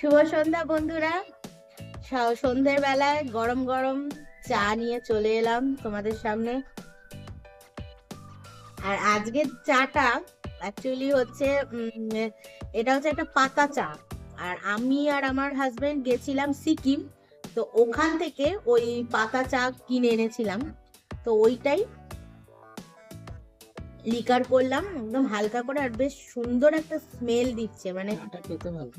শুভ সন্ধ্যা বন্ধুরা। সন্ধ্যের বেলায় গরম গরম চা নিয়ে চলে এলাম তোমাদের সামনে। আর আজকের চাটা অ্যাকচুয়ালি হচ্ছে এটা হচ্ছে একটা পাতা চা। আর আমি আর আমার হাজবেন্ড গেছিলাম সিকিম, তো ওখান থেকে ওই পাতা চা কিনে এনেছিলাম। তো ওইটাই লিকার করলাম একদম হালকা করে আর বেশ সুন্দর একটা স্মেল দিচ্ছে মানে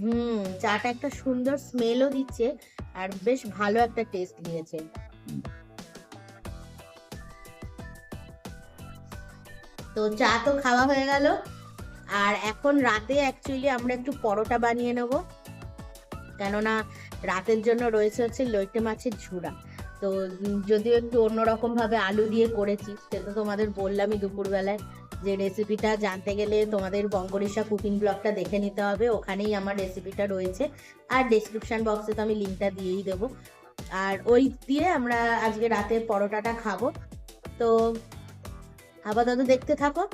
হুম চাটা একটা সুন্দর স্মেলও দিচ্ছে আর বেশ ভালো একটা টেস্ট দিয়েছে। তো চা তো খাওয়া হয়ে গেল। আর এখন রাতে অ্যাকচুয়ালি আমরা একটু পরোটা বানিয়ে নেব। কেননা রাতের জন্য রয়েছে হচ্ছে লইটে মাছের ঝুড়া। তো যদিও একটু অন্যরকম ভাবে আলু দিয়ে করেছি সেটা তোমাদের বললামই দুপুরবেলায়। যে রেসিপিটা জানতে গেলে তোমাদের বঙ্গরিসা কুকিং ব্লগটা দেখে নিতে হবে, ওখানেই আমার রেসিপিটা রয়েছে। আর ডেসক্রিপশন বক্সে তো আমি লিঙ্কটা দিয়েই দেবো। আর ওই দিয়ে আমরা আজকে রাতে পরোটাটা খাব। তো আপাতত দেখতে থাকো।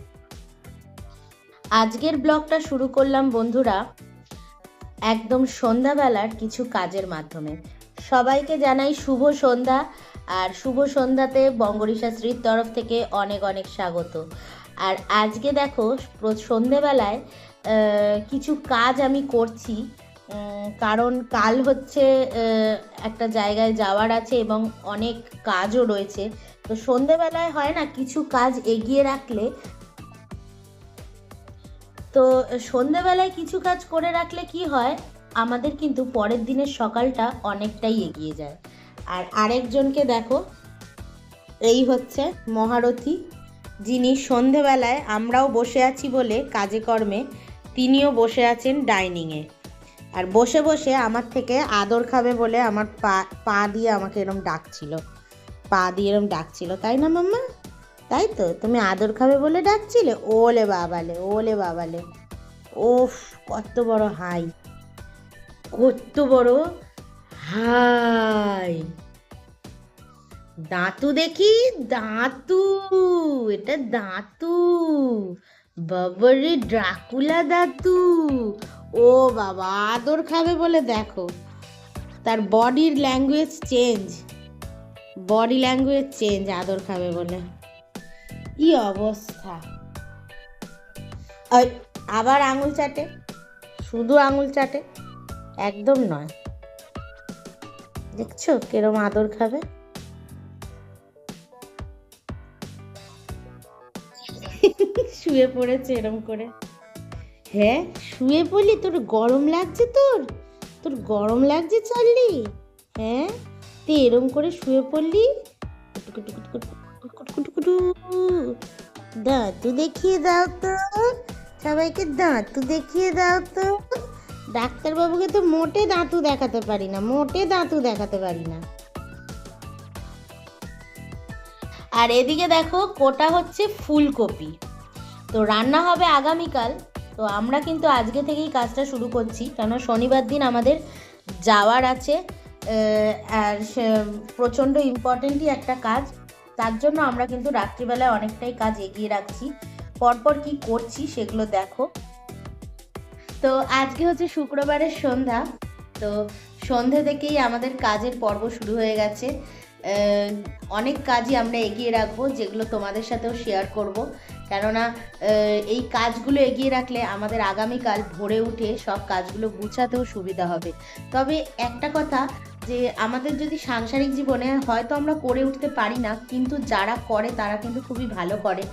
আজকের ব্লগটা শুরু করলাম বন্ধুরা একদম সন্ধ্যাবেলার কিছু কাজের মাধ্যমে। সবাইকে জানাই শুভ সন্ধ্যা। আর শুভ সন্ধ্যাতে বঙ্গরিসা শ্রীর তরফ থেকে অনেক অনেক স্বাগত। আর আজকে দেখো সন্ধেবেলায় কিছু কাজ আমি করছি। কারণ কাল হচ্ছে একটা জায়গায় যাওয়ার আছে এবং অনেক কাজও রয়েছে। তো সন্ধেবেলায় হয় না, কিছু কাজ এগিয়ে রাখলে তো সন্ধেবেলায় কিছু কাজ করে রাখলে কি হয়, আমাদের কিন্তু পরের দিনের সকালটা অনেকটাই এগিয়ে যায়। আর আরেকজনকে দেখো, এই হচ্ছে মহারথী। যিনি সন্ধেবেলায় আমরাও বসে আছি বলে কাজে কর্মে, তিনিও বসে আছেন ডাইনিংয়ে। আর বসে বসে আমার থেকে আদর খাবে বলে আমার পা পা দিয়ে আমাকে এরম ডাকছিল। পা দিয়ে এরম ডাকছিল, তাই না মাম্মা? তাই তো? তুমি আদর খাবে বলে ডাকছিলে? ওলে বাবালে ওলে বাবালে। ওফ কত বড় হাই, কত বড় হাই। দাঁতু দেখি, দাঁতু, এটা দাঁতু। বাবারে ড্রাকুলা দাঁতু। ও বাবা, আদর খাবে বলে দেখো। তার বডির language change. Body language change, আদর খাবে বলে। কি অবস্থা? আবার আঙুল চাটে? শুধু আঙুল চাটে? একদম নয়। দেখছ কিরম আদর খাবে? শুয়ে পড়েছে এরম করে। হ্যাঁ শুয়ে পড়লি? তোর গরম লাগছে তোর? তোর গরম লাগছে চার্লি হ্যাঁ? তুই এরম করে শুয়ে পড়লি। দাঁতু দেখিয়ে দাও তো। সবাইকে দাঁতু দেখিয়ে দাও তো। ডাক্তারবাবুকে তো মোটে দাঁতু দেখাতে পারি না, মোটে দাঁতু দেখাতে পারি না। আর এদিকে দেখো, কোটা হচ্ছে ফুলকপি। তো রান্না হবে আগামীকাল, তো আমরা কিন্তু আজকে থেকেই কাজটা শুরু করছি, কেন শনিবার দিন আমাদের যাওয়ার আছে। আর প্রচণ্ড ইম্পর্টেন্টই একটা কাজ, তার জন্য আমরা কিন্তু রাত্রিবেলায় অনেকটাই কাজ এগিয়ে রাখছি। পরপর কি করছি সেগুলো দেখো। তো আজকে হচ্ছে শুক্রবারের সন্ধ্যা, তো সন্ধে থেকেই আমাদের কাজের পর্ব শুরু হয়ে গেছে। অনেক কাজই আমরা এগিয়ে রাখব, যেগুলো তোমাদের সাথেও শেয়ার করব। কেননা এই কাজগুলো এগিয়ে রাখলে আমাদের আগামীকাল ভোরে উঠে সব কাজগুলো গুছাতেও সুবিধা হবে। তবে একটা কথা যে আমাদের যদি সাংসারিক জীবনে হয়তো আমরা করে উঠতে পারি না, কিন্তু যারা করে তারা কিন্তু খুবই ভালো করে।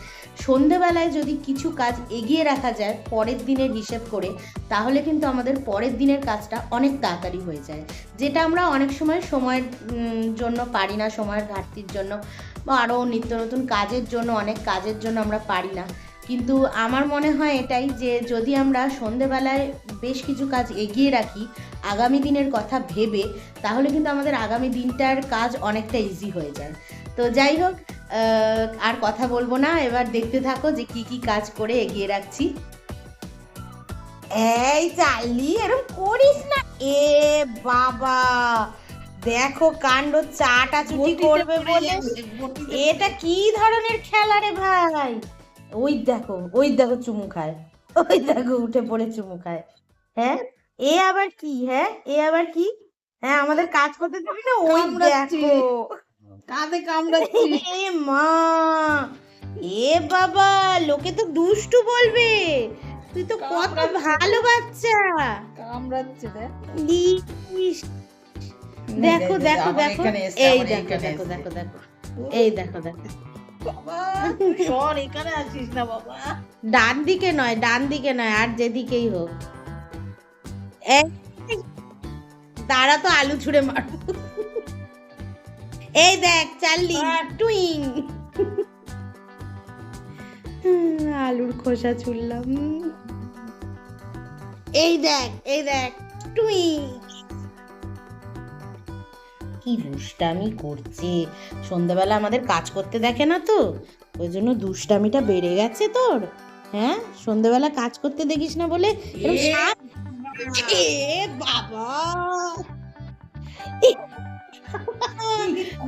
সন্ধেবেলায় যদি কিছু কাজ এগিয়ে রাখা যায় পরের দিনের হিসেব করে, তাহলে কিন্তু আমাদের পরের দিনের কাজটা অনেক তাড়াতাড়ি হয়ে যায়। যেটা আমরা অনেক সময় সময়ের জন্য পারি না, সময়ের ঘাটতির জন্য, বা আরও নিত্য নতুন কাজের জন্য, অনেক কাজের জন্য আমরা পারি না। কিন্তু আমার মনে হয় এটাই যে যদি আমরা সন্ধেবেলায় বেশ কিছু কাজ এগিয়ে রাখি আগামী দিনের কথা ভেবে তাহলে কিন্তু আমাদের আগামী দিনটার কাজ অনেকটা ইজি হয়ে যায়। তো যাই হোক আর কথা বলব না এবার দেখতে থাকো যে কি কি কাজ করে এগিয়ে রাখছি। এই চালি এরকম করিস না। এ বাবা দেখো কাণ্ড চাটা চুটি করবে বলে। এটা কি ধরনের খেলা রে ভাই? ওই দেখো ওই দেখো চুমু খায়। ওই দেখো উঠে পড়ে চুমু খায়। হ্যাঁ? এ আবার কি হ্যাঁ? এ আবার কি? হ্যাঁ আমাদের কাজ করতে দিবি না? ওই দেখো। কাঁধে কামড়াচ্ছি। এ মা এ বাবা লোকে তো দুষ্টু বলবে। তুই তো কত ভালো বাচ্চা। কামড়াচ্ছে দেখ। দেখো দেখো এই দেখো দেখো দেখো দেখো। এই দেখো দেখো। বাবা এখানে আসিস না বাবা। ডান দিকে নয় ডান দিকে নয় আর যেদিকেই হোক। তারা তো আলু ছুঁড়ে মারব এই দেখ চাললি টুইং। আলুর খোসা ছুড়লাম। এই দেখ এই দেখ টুইং। কি দুষ্টামি করছে? সন্ধ্যাবেলা আমাদের কাজ করতে দেখে না তো? ওই জন্য দুষ্টামিটা বেড়ে গেছে তোর। হ্যাঁ? সন্ধ্যাবেলা কাজ করতে দেখিস না বলে বাবা।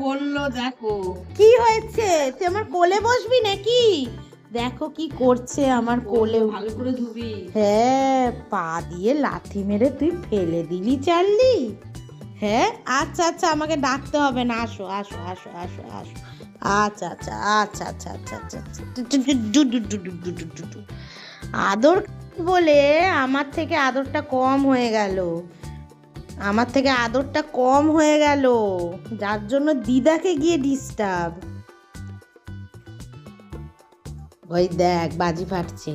করল দেখো? কি হয়েছে? তুই আমার কোলে বসবি নাকি? দেখো কি করছে আমার কোলে। ভালো করে ধুবি। হ্যাঁ পা দিয়ে লাথি মেরে তুই ফেলে দিলি চাললি। হ্যাঁ? আচ্ছা আচ্ছা আমাকে ডাকতে হবে না, আসো আসো আসো আসো আসো। আচ্ছা আচ্ছা আচ্ছা আচ্ছা আচ্ছা আচ্ছা আদর বলে আমার থেকে আদরটা কম হয়ে গেল। আমার থেকে আদরটা কম হয়ে গেল। যার জন্য দিদাকে গিয়ে ডিস্টার্ব ওই দেখ, বাজি ফাটছে।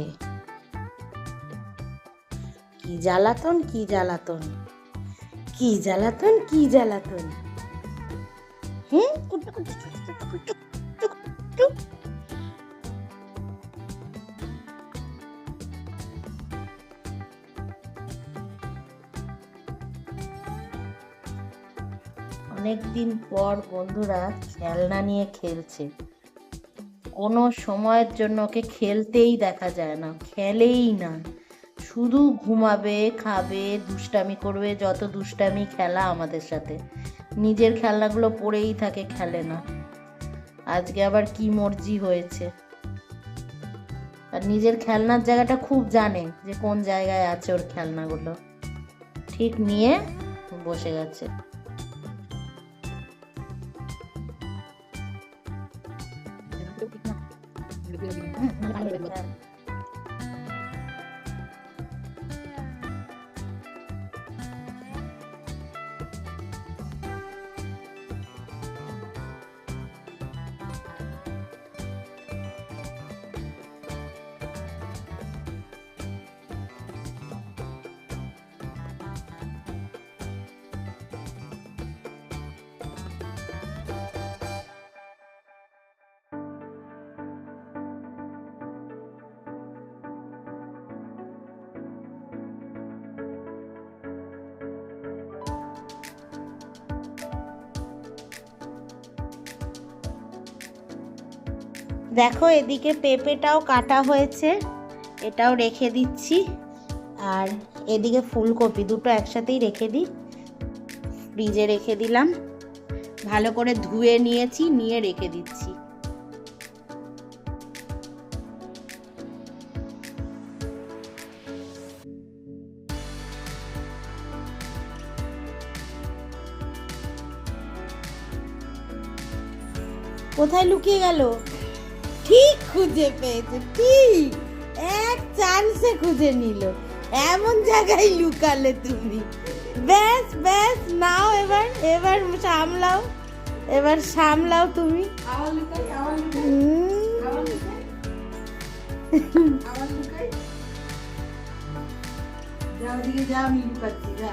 কি জ্বালাতন কি জ্বালাতন। কি জ্বালাতন কি জ্বালাতন। অনেকদিন পর বন্ধুরা খেলনা নিয়ে খেলছে। কোনো সময়ের জন্য ওকে খেলতেই দেখা যায় না, খেলেই না। শুধু ঘুমাবে, খাবে, দুষ্টামি করবে, যত দুষ্টামি খেলা আমাদের সাথে। নিজের খেলনাগুলো পড়েই থাকে খেলে না। আজকে আবার কি মর্জি হয়েছে। আর নিজের খেলনার জায়গাটা খুব জানে যে কোন জায়গায় আছে ওর খেলনাগুলো। ঠিক নিয়ে বসে গেছে। দেখো, এদিকে পেঁপেটাও কাটা হয়েছে, এটাও রেখে দিচ্ছি। আর এদিকে ফুলকপি দুটো একসাথেই রেখে দিই, ফ্রিজে রেখে দিলাম। ভালো করে ধুয়ে নিয়েছি, নিয়ে রেখে দিচ্ছি। কোথায় লুকিয়ে গেল? ঠিক খুঁজে পেয়েছে? ঠিক এক চান্সে খুঁজে নিল। এমন জায়গায় লুকালে তুমি। ব্যাস ব্যাস নাও এবার এবার সামলাও এবার সামলাও তুমি। যা আমি লুকাচ্ছি যা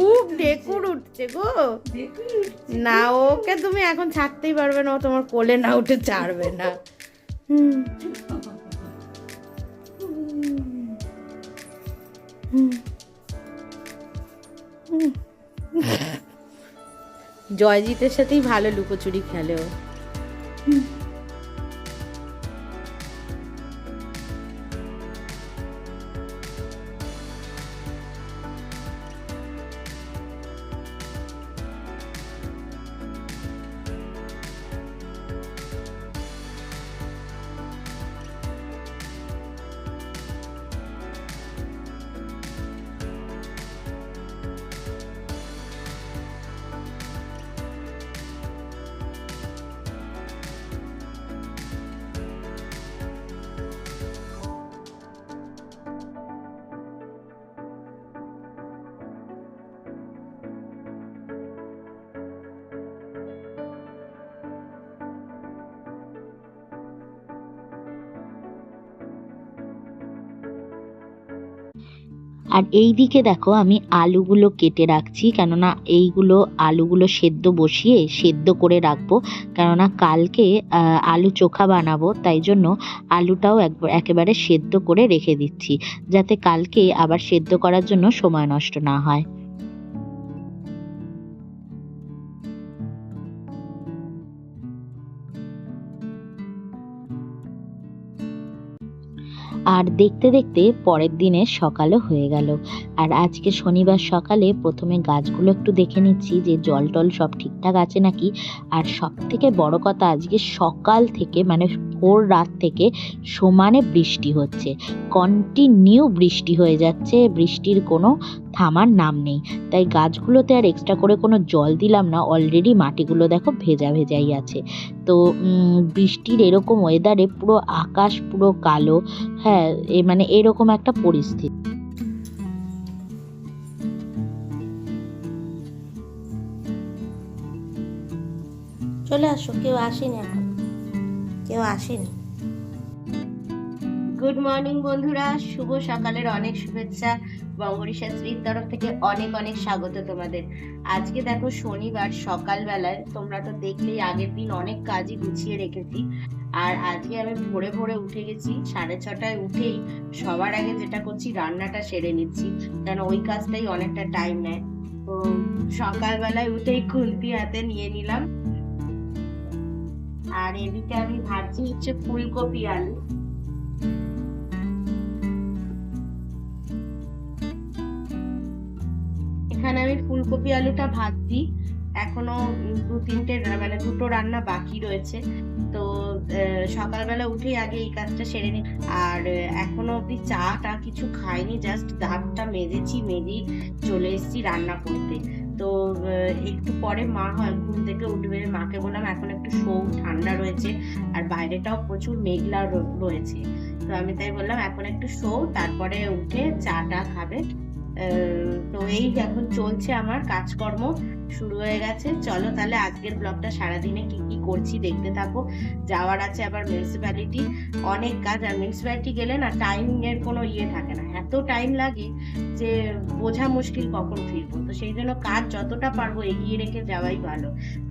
খুব ডেকুর উঠছে গো। না ওকে তুমি এখন ছাড়তেই পারবে না ও তোমার কোলে না উঠে ছাড়বে না। জয়জিতের সাথেই ভালো লুকোচুরি খেলে ও। আর এই দিকে দেখো আমি আলুগুলো কেটে রাখছি, কেননা এইগুলো আলুগুলো সেদ্ধ বসিয়ে সেদ্ধ করে রাখব। কেননা কালকে আলু চোখা বানাবো, তাই জন্য আলুটাও একবার একেবারে সেদ্ধ করে রেখে দিচ্ছি, যাতে কালকে আবার সেদ্ধ করার জন্য সময় নষ্ট না হয়। আর দেখতে দেখতে পরের দিনে সকালও হয়ে গেল। আর আজকে শনিবার সকালে প্রথমে গাছগুলো একটু দেখে নিচ্ছি যে জল টল সব ঠিকঠাক আছে নাকি। আর সব থেকে বড় কথা আজকে সকাল থেকে মানে ভোর রাত থেকে সমানে বৃষ্টি হচ্ছে। কন্টিনিউ বৃষ্টি হয়ে যাচ্ছে, বৃষ্টির কোনো থামার নাম নেই। তাই গাছগুলোতে আর এক্সট্রা করে কোনো জল দিলাম না অলরেডি মাটিগুলো দেখো ভেজা ভেজাই আছে। তো বৃষ্টির এরকম ওয়েদারে পুরো আকাশ পুরো কালো হ্যাঁ এ মানে এরকম একটা পরিস্থিতি। চলে আসো, কেউ আসেনি এখন। কেউ আসেনি। গুড মর্নিং বন্ধুরা। শুভ সকালের অনেক শুভেচ্ছা। বঙ্গরিশা স্ত্রীর তরফ থেকে অনেক অনেক স্বাগত তোমাদের। আজকে দেখো শনিবার, সকালবেলায়। তোমরা তো দেখলেই আগের দিন অনেক কাজই গুছিয়ে রেখেছি। আর আজকে আমি ভোরে ভোরে উঠে গেছি। সাড়ে ছটায় উঠেই সবার আগে যেটা করছি, রান্নাটা সেরে নিচ্ছি। কেন ওই কাজটাই অনেকটা টাইম নেয়। তো সকালবেলায় উঠেই খুন্তি হাতে নিয়ে নিলাম। আর এদিকে আমি ভাবছি হচ্ছে ফুলকপি আলু। এখানে আমি ফুলকপি আলুটা ভাজছি। এখনও দু তিনটে মানে দুটো রান্না বাকি রয়েছে। তো সকালবেলা উঠেই আগে এই কাজটা সেরে নি। আর এখনও অব্দি চাটা কিছু খাইনি, জাস্ট দাঁতটা মেজেছি, মেজেই চলে এসেছি রান্না করতে। তো একটু পরে মা হয়, ঘুম থেকে উঠবে মাকে বললাম, এখন একটু শৌ ঠান্ডা রয়েছে, আর বাইরেটাও প্রচুর মেঘলা রয়েছে। তো আমি তাই বললাম, এখন একটু শো তারপরে উঠে চাটা খাবে। তো এই এখন চলছে আমার কাজকর্ম শুরু হয়ে গেছে। চলো তাহলে আজকের ব্লগটা সারাদিনে কি কি করছি দেখতে থাকো। যাওয়ার আছে আবার মিউনিসিপ্যালিটি অনেক কাজ, আর মিউনিসিপ্যালিটি গেলে না টাইম এর কোনো ইয়ে থাকে না। এত টাইম লাগে যে বোঝা মুশকিল কখন ফিরবো। তো সেই জন্য কাজ যতটা পারব এগিয়ে রেখে যাওয়াই ভালো।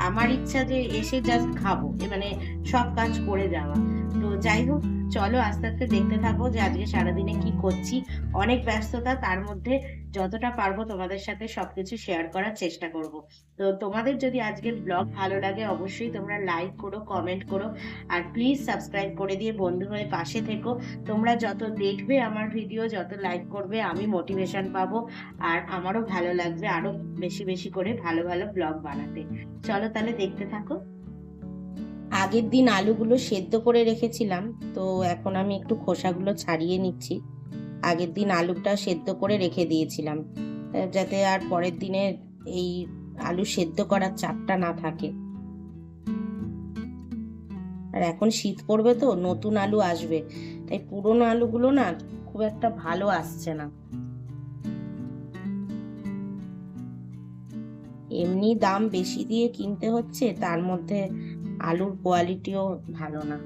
আমার ইচ্ছা যে এসে জাস্ট খাব মানে সব কাজ করে যাওয়া। তো যাই হোক চলো আস্তে আস্তে দেখতে থাকো যে আজকে সারাদিনে কি করছি। অনেক ব্যস্ততা, তার মধ্যে যতটা পারব তোমাদের সাথে সবকিছু শেয়ার করার চেষ্টা করব। তো তোমাদের যদি আজকের ব্লগ ভালো লাগে অবশ্যই তোমরা লাইক করো কমেন্ট করো আর প্লিজ সাবস্ক্রাইব করে দিয়ে বন্ধু হয়ে পাশে থেকো। তোমরা যত দেখবে আমার ভিডিও যত লাইক করবে আমি মোটিভেশন পাবো আর আমারও ভালো লাগবে আরও বেশি বেশি করে ভালো ভালো ব্লগ বানাতে। চলো তাহলে দেখতে থাকো। আগের দিন আলুগুলো সেদ্ধ করে রেখেছিলাম, তো এখন আমি একটু খোসাগুলো ছাড়িয়ে নিচ্ছি। আগের দিন আলুটা সেদ্ধ করে রেখে দিয়েছিলাম যাতে আর পরের দিনে এই আলু সেদ্ধ করার চাপটা না থাকে। আর এখন শীত পড়বে তো, নতুন আলু আসবে, তাই পুরনো আলুগুলো না খুব একটা ভালো আসছে না। এমনি দাম বেশি দিয়ে কিনতে হচ্ছে, তার মধ্যে আলুর কোয়ালিটিও ভালো না।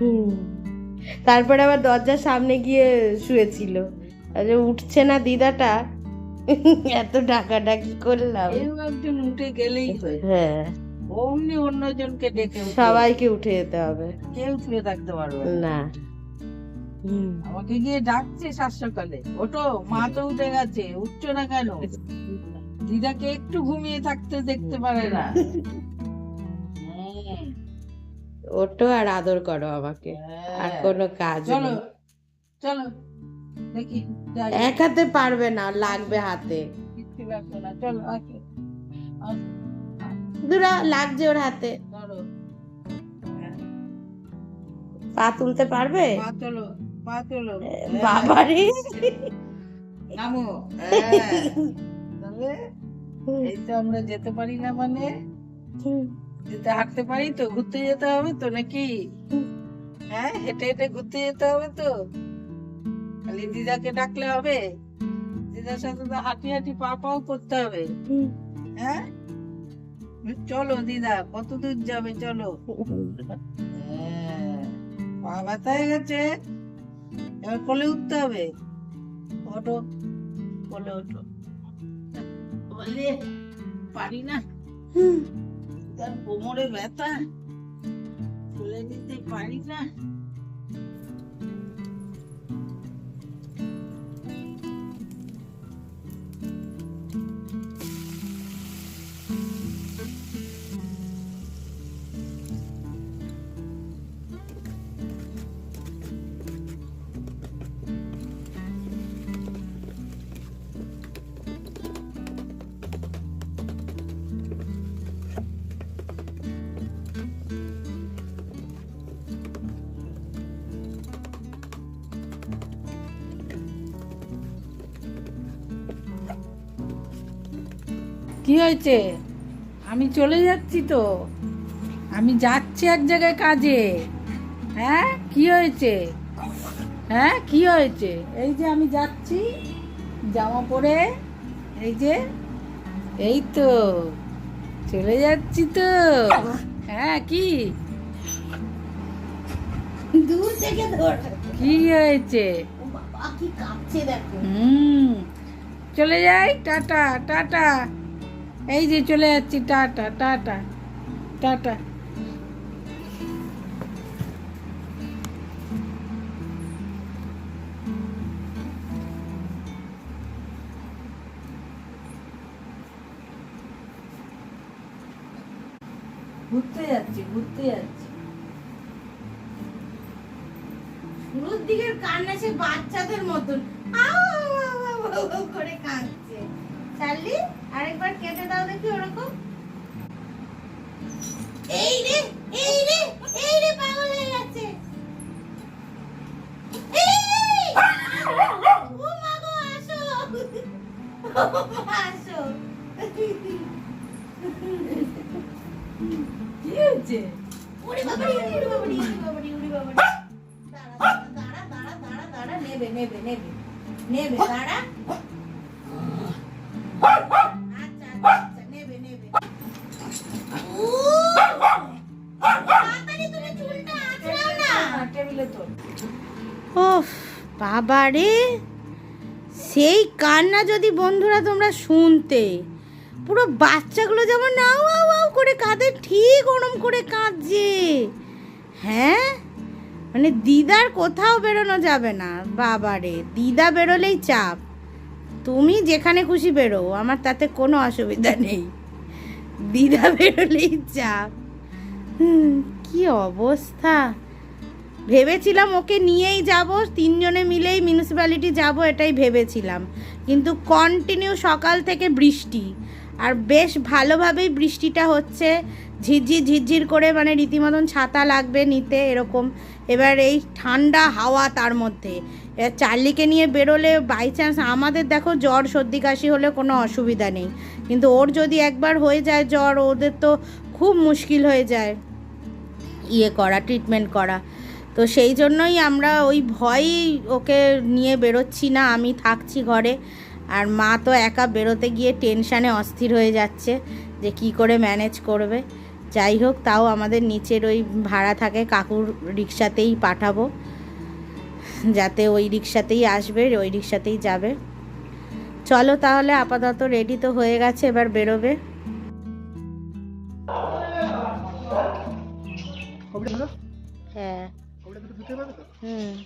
হুম। তারপরে আবার দরজার সামনে গিয়ে শুয়েছিল। আরে উঠছে না দিদাটা। এত ডাকাডাকি করলাম। একজন উঠে গেলেই হ্যাঁ অমনি অন্যজনকে ডেকে সবাইকে উঠে যেতে হবে। কেউ শুয়ে থাকতে পারবে না। আমাকে গিয়ে ডাকছে সাত সকালে ওটো মা তো উঠে গেছে। উঠছো না কেন? দিদাকে একটু ঘুমিয়ে থাকতে দেখতে পারে না। ওটো আর আদর করো আমাকে। আর হ্যাঁ। কোনো কাজ চলো নেই। চলো দেখি এক হাতে পারবে না লাগবে হাতে। চলো দুরা লাগছে ওর হাতে। হ্যাঁ, পা তুলতে পারবে? পা তোলো পা তোলো। বাবারে। নামো। হ্যাঁ। আমরা যেতে পারি না মানে। যেতে হাঁটতে পারি তো ঘুরতে যেতে হবে তো নাকি? হ্যাঁ হেঁটে হেঁটে ঘুরতে যেতে হবে তো। খালি দিদাকে ডাকলে হবে। দিদার সাথে তো হাঁটি হাঁটি পা পাও করতে হবে। হ্যাঁ? চলো দিদা কত দূর যাবে চলো। হ্যাঁ, পা ব্যথা হয়ে গেছে। এবার কোলে উঠতে হবে। ওঠো কোলে ওঠো। বলে পারি না। তার কোমরে ব্যথা খুলে দিতে পারি না। কি হয়েছে? আমি চলে যাচ্ছি তো। আমি যাচ্ছি এক জায়গায় কাজে। হ্যাঁ? কি হয়েছে? হ্যাঁ? কি হয়েছে? এই যে আমি যাচ্ছি জামা পরে এই যে এই তো চলে যাচ্ছি তো। হ্যাঁ কি? দূর থেকে ধর। কি হয়েছে? ও কাঁপছে দেখো। হুম চলে যাই টাটা টাটা। এই যে চলে যাচ্ছি, টাটা টাটা টাটা। ঘুরতে যাচ্ছি ঘুরতে যাচ্ছি। বাচ্চাদের মতন। করে কাঁদছে। চার্লি আরেকবার কেটে দাও দেখি ওরকম এই রে এই রে এই রে পাগল হয়ে যাচ্ছে ও মা গো, আসো আসো কি হয়েছে ওরে বাবারে, ওরে বাবারে, ওরে বাবারে, ওরে বাবারে। দাঁড়া, দাঁড়া, দাঁড়া, দাঁড়া, দাঁড়া, নেবে, নেবে, নেবে। নেবে, দাঁড়া। বাবা রে সেই কান্না যদি বন্ধুরা তোমরা শুনতে, পুরো বাচ্চাগুলো যেমন নাও, আও আও করে কাঁদে, ঠিক ওরম করে কাঁদছে। হ্যাঁ? মানে দিদার কোথাও বেরোনো যাবে না, বাবারে, দিদা বেরোলেই চাপ। তুমি যেখানে খুশি বেরো, আমার তাতে কোনো অসুবিধা নেই। দিদা বেরোলেই চাপ। কি অবস্থা? ভেবেছিলাম ওকে নিয়েই যাব, তিনজনে মিলেই মিউনিসিপ্যালিটি যাব এটাই ভেবেছিলাম। কিন্তু কন্টিনিউ সকাল থেকে বৃষ্টি। আর বেশ ভালোভাবেই বৃষ্টিটা হচ্ছে। ঝিরঝির ঝিরঝির করে মানে রীতিমতন ছাতা লাগবে নিতে এরকম। এবার এই ঠান্ডা হাওয়া তার মধ্যে। এবার চার্লিকে নিয়ে বেরোলে বাই চান্স আমাদের দেখো জ্বর, সর্দি, কাশি হলে কোনো অসুবিধা নেই। কিন্তু ওর যদি একবার হয়ে যায় জ্বর, ওদের তো খুব মুশকিল হয়ে যায়। ইয়ে করা ট্রিটমেন্ট করা। তো সেই জন্যই আমরা ওই ভয়ই ওকে নিয়ে বেরোচ্ছি না, আমি থাকছি ঘরে। আর মা তো একা বেরোতে গিয়ে টেনশানে অস্থির হয়ে যাচ্ছে যে কি করে ম্যানেজ করবে। যাই হোক, তাও আমাদের নিচের ওই ভাড়া থাকে, কাকুর রিক্সাতেই পাঠাবো। যাতে ওই রিক্সাতেই আসবে, ওই রিক্সাতেই যাবে। চলো তাহলে, আপাতত রেডি তো হয়ে গেছে, এবার বেরোবে। হ্যাঁ। দিতে তো? হুম।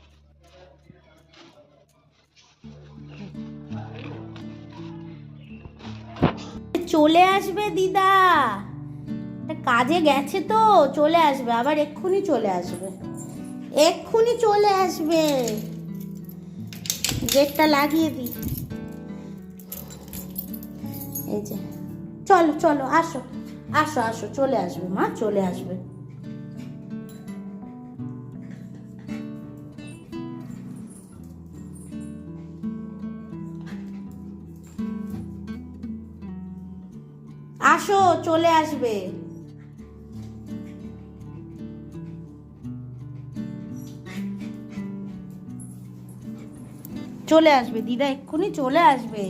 চলে আসবে, দিদা। কাজে গেছে তো, চলে আসবে। আবার এক্ষুনি চলে আসবে। এক্ষুনি চলে আসবে। গেটটা লাগিয়ে দিই। এই যে। চলো চলো, আসো। আসো আসো, চলে আসবে, মা, চলে আসবে। আসো, চলে আসবে। চলে আসবে, দিদা এক্ষুনি চলে আসবে।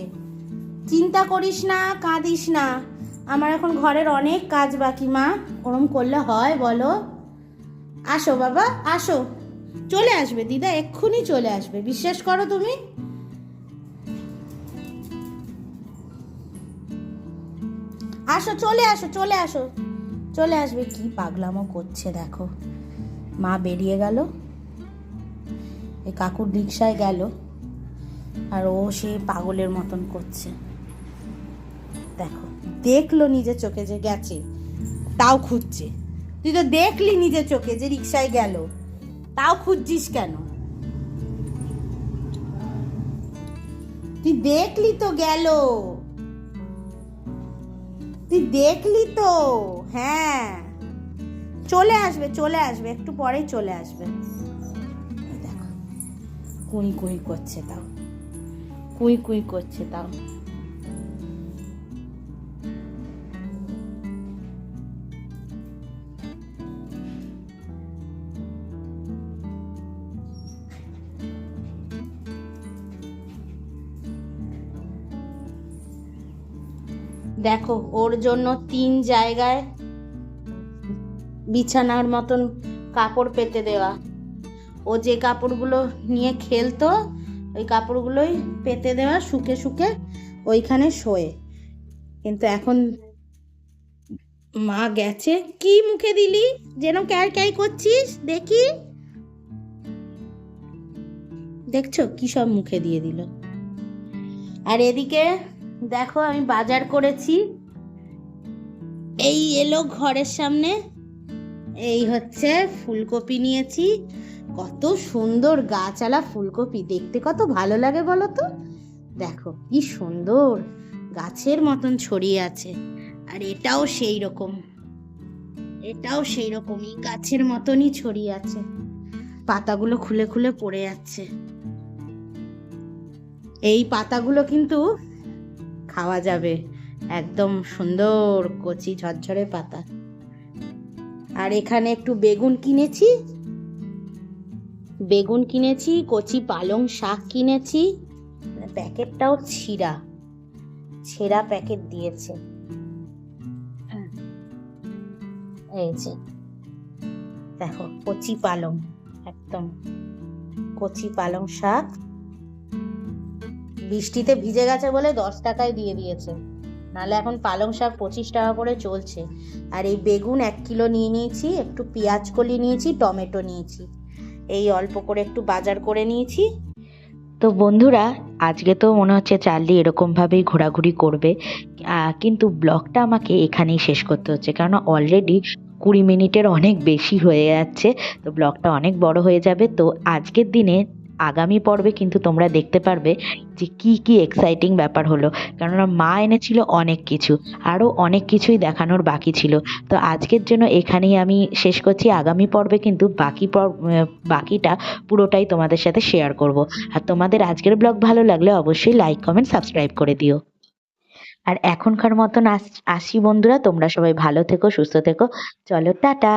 চিন্তা করিস না, কাঁদিস না। আমার এখন ঘরের অনেক কাজ বাকি, মা। ওরম করলে হয়, বলো। আসো বাবা, আসো। চলে আসবে, দিদা এক্ষুনি চলে আসবে। বিশ্বাস করো তুমি? আসো, চলে আসো চলে আসো। চলে আসবে, কি পাগলামো করছে দেখো। মা বেরিয়ে গেল। এই কাকুর রিক্সায় গেল। আর ও সে পাগলের মতন করছে। দেখো, দেখল নিজের চোখে যে গেছে, তাও খুঁজছে। তুই তো দেখলি নিজের চোখে যে রিক্সায় গেল, তাও খুঁজছিস কেন? তুই দেখলি তো গেল। তুই দেখলি তো? হ্যাঁ। চলে আসবে চলে আসবে, একটু পরেই চলে আসবে। কুঁই কুই করছে তাও। কুঁই কুঁই করছে তাও। দেখো, ওর জন্য তিন জায়গায় বিছানার মতন কাপড় পেতে দেওয়া। ও যে কাপড়গুলো নিয়ে খেলতো, ওই কাপড়গুলোই পেতে দেওয়া, শুকে শুকে ওইখানে শোয়ে। কিন্তু এখন মা গেছে। কি মুখে দিলি? যেন ক্যার ক্যাই করছিস, দেখি। দেখছ? কি সব মুখে দিয়ে দিল। আর এদিকে দেখো, আমি বাজার করেছি। এই এলো ঘরের সামনে। এই হচ্ছে ফুলকপি নিয়েছি। কত সুন্দর গাছালা ফুলকপি। দেখতে কত ভালো লাগে বলো তো? দেখো, কি সুন্দর। গাছের মতন ছড়িয়ে আছে। আর এটাও সেই রকম। এটাও সেই রকমই গাছের মতনই ছড়িয়ে আছে। পাতাগুলো খুলে খুলে পড়ে যাচ্ছে। এই পাতাগুলো কিন্তু খাওয়া যাবে। একদম সুন্দর কচি ঝরঝরে পাতা। আর এখানে একটু বেগুন কিনেছি। বেগুন কিনেছি, কচি পালং শাক কিনেছি। প্যাকেটটাও ছিঁড়া। ছেঁড়া প্যাকেট দিয়েছে। এই যে, দেখো কচি পালং, একদম। কচি পালং শাক। বৃষ্টিতে ভিজে গেছে বলে দশ টাকায় দিয়ে দিয়েছে। নাহলে এখন পালং শাক পঁচিশ টাকা করে চলছে। আর এই বেগুন এক কিলো নিয়ে নিয়েছি, একটু পেঁয়াজ কলি নিয়েছি, টমেটো নিয়েছি। এই অল্প করে একটু বাজার করে নিয়েছি। তো বন্ধুরা, আজকে তো মনে হচ্ছে চার্লি এরকমভাবেই ঘোরাঘুরি করবে। কিন্তু ব্লগটা আমাকে এখানেই শেষ করতে হচ্ছে। কারণ অলরেডি কুড়ি মিনিটের অনেক বেশি হয়ে যাচ্ছে। তো ব্লগটা অনেক বড় হয়ে যাবে। তো আজকের দিনে আগামী পর্বে কিন্তু তোমরা দেখতে পারবে যে কি কি এক্সাইটিং ব্যাপার হলো। কেননা মা এনেছিল অনেক কিছু, আরও অনেক কিছুই দেখানোর বাকি ছিল। তো আজকের জন্য এখানেই আমি শেষ করছি। আগামী পর্বে কিন্তু বাকি বাকিটা পুরোটাই তোমাদের সাথে শেয়ার করব। আর তোমাদের আজকের ব্লগ ভালো লাগলে অবশ্যই লাইক কমেন্ট সাবস্ক্রাইব করে দিও। আর এখনকার মতন আসি বন্ধুরা, তোমরা সবাই ভালো থেকো, সুস্থ থেকো। চলো, টাটা!